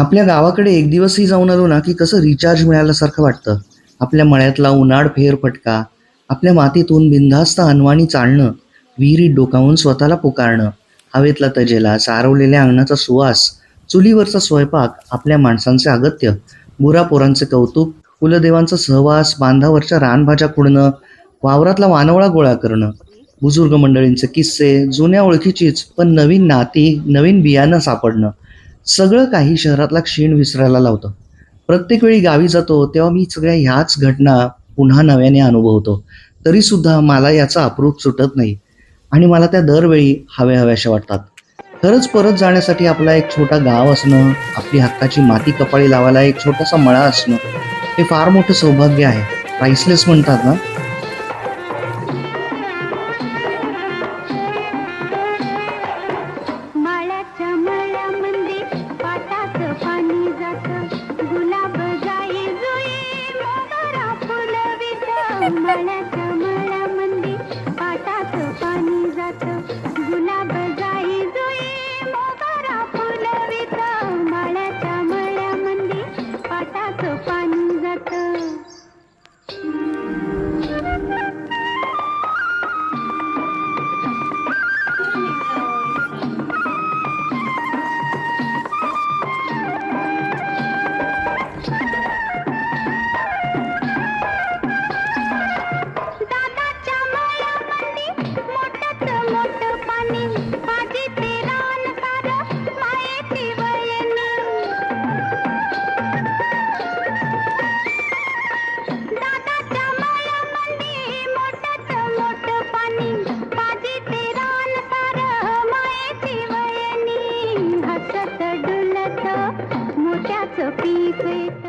आपल्या गावाकडे एक दिवसही जाऊन आलो ना की कसं रिचार्ज मिळाल्यासारखं वाटतं. आपल्या मळ्यातला उन्हाळ फेरफटका आपल्या मातीतून बिनधास्त अनवाणी चालणं विहिरीत डोकावून स्वतःला पुकारणं हवेतला तजेला सारवलेल्या अंगणाचा सुवास चुलीवरचा स्वयंपाक आपल्या माणसांचे अगत्य बुरापोरांचे कौतुक कुलदेवांचा सहवास बांधावरच्या रानभाज्या खुडणं वावरातला वानवळा गोळा करणं बुजुर्ग मंडळींचे किस्से जुन्या ओळखीचीच पण नवीन नाती नवीन बियाणं सापडणं. सगळं काही शहरातला क्षीण विसरायला लावतं. प्रत्येक वेळी गावी जातो तेव्हा मी सगळ्या ह्याच घटना पुन्हा नव्याने अनुभवतो. तरीसुद्धा मला याचा अप्रूप सुटत नाही. आणि मला त्या दरवेळी हव्या हव्याशा वाटतात. खरंच परत जाण्यासाठी आपला एक छोटा गाव असणं आपली हक्काची माती कपाळी लावायला एक छोटासा मळा असणं हे फार मोठं सौभाग्य आहे. प्राइसलेस म्हणतात ना? गुलाब जाई जुई मोगरा फुलवित माळ्याच्या वयनी हसत डुलत मोत्याचं पीक येत